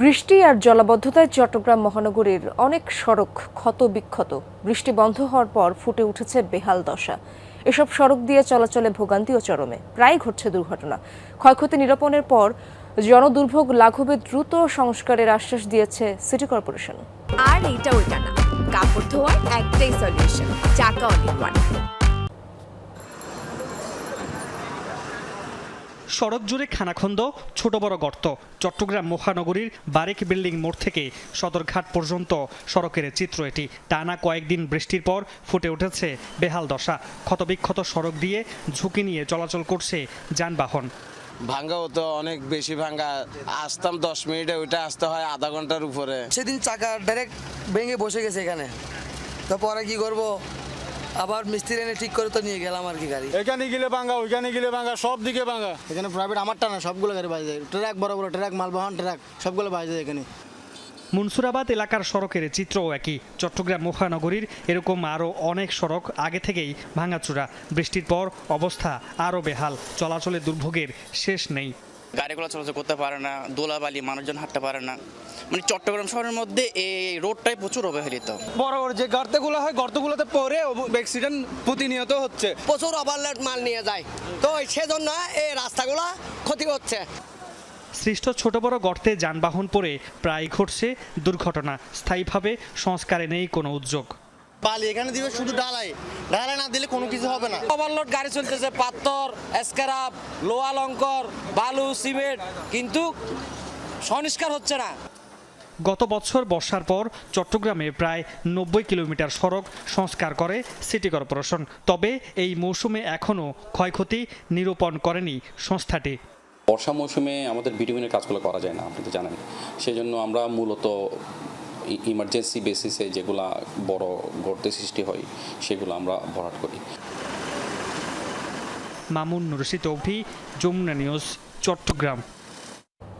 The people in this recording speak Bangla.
বৃষ্টি আর জলাবদ্ধতায় চট্টগ্রাম মহানগরীর অনেক সড়ক ক্ষত বিক্ষত বৃষ্টি বন্ধ হওয়ার পর ফুটে উঠেছে বেহাল দশা। এসব সড়ক দিয়ে চলাচলে ভোগান্তি ও চরমে। প্রায় ঘটছে দুর্ঘটনা। ক্ষয়ক্ষতি নিরূপণের পর জনদুর্ভোগ লাঘবে দ্রুত সংস্কারের আশ্বাস দিয়েছে সিটি কর্পোরেশন। আর এইটা ওইটা না। কাপড় ধোয়ার একটাই সলিউশন চাকা অনেক সড়ক জুড়ে খানাখন্দ ছোট বড় গর্ত চট্টগ্রাম মহানগরীর বারেক বিল্ডিং মোড় থেকে সদরঘাট পর্যন্ত সড়কের চিত্র এটি। টানা কয়েকদিন বৃষ্টির পর ফুটে উঠেছে বেহাল দশা। ক্ষতবিক্ষত সড়ক দিয়ে ঝুঁকি নিয়ে চলাচল করছে যানবাহন। ভাঙ্গাও তো অনেক বেশি ভাঙ্গা। আসতাম দশ মিনিটে ওইটা আসতে হয় আধা ঘণ্টার উপরে। সেদিন চাকা ডাইরেক্ট ভেঙে বসে গেছে এখানে। তো পরে কি করব? আবার মিস্ত্রি এনে ঠিক করে তো নিয়ে গেলাম আর কি গাড়ি। এখানে গেলে ভাঙা ওইখানে গেলে ভাঙা সব দিকে ভাঙা। এখানে প্রাইভেট আমারটা না সবগুলো গাড়ি বাজে যায়। ট্রাক বড় বড় ট্রাক মালবাহন ট্রাক সবগুলো বাজে যায় এখানে। মুনসুরাবাদ এলাকার সড়কের চিত্রও একই। চট্টগ্রাম মহানগরীর এরকম আরও অনেক সড়ক আগে থেকেই ভাঙাচুরা বৃষ্টির পর অবস্থা আরও বেহাল। চলাচলে দুর্ভোগের শেষ নেই। গাড়িগুলো চলাচল করতে পারে না দোলাবালি মানুষজন হাঁটতে পারে না। মানে চট্টগ্রাম শহরের মধ্যে এই রোডটাই প্রচুর অবহেলিত। বড় বড় যে গর্তগুলো হয় গর্তগুলোতে পরে অ্যাক্সিডেন্ট প্রতিনিয়ত হচ্ছে। প্রচুর ওভারলোড মাল নিয়ে যায়। তো সেজন্য এই রাস্তাগুলো ক্ষতি হচ্ছে সৃষ্ট ছোট বড় গর্তে যানবাহন পড়ে প্রায় ঘটছে দুর্ঘটনা। স্থায়ীভাবে সংস্কারে নেই কোনো উদ্যোগ। বালি এখানে দিবে শুধু ডালাই। ডালাই না দিলে কোনো কিছু হবে না। ওভারলোড গাড়ি চলতেছে পাথর স্ক্রাব লোহা লঙ্কর বালু সিমেন্ট কিন্তু সংস্কার হচ্ছে না। গত বছর বর্ষার পর চট্টগ্রামে প্রায় নব্বই কিলোমিটার সড়ক সংস্কার করে সিটি কর্পোরেশন। তবে এই মৌসুমে এখনও ক্ষয়ক্ষতি নিরূপণ করেনি সংস্থাটি। বর্ষা মৌসুমে আমাদের ভিটামিনের কাজগুলো করা যায় না আপনি তো জানেন। সেই জন্য আমরা মূলত ইমার্জেন্সি বেসিসে যেগুলা বড় গর্তের সৃষ্টি হয়, সেগুলো আমরা ভরাট করি। মামুন রশিদ অভি, যমুনা নিউজ, চট্টগ্রাম।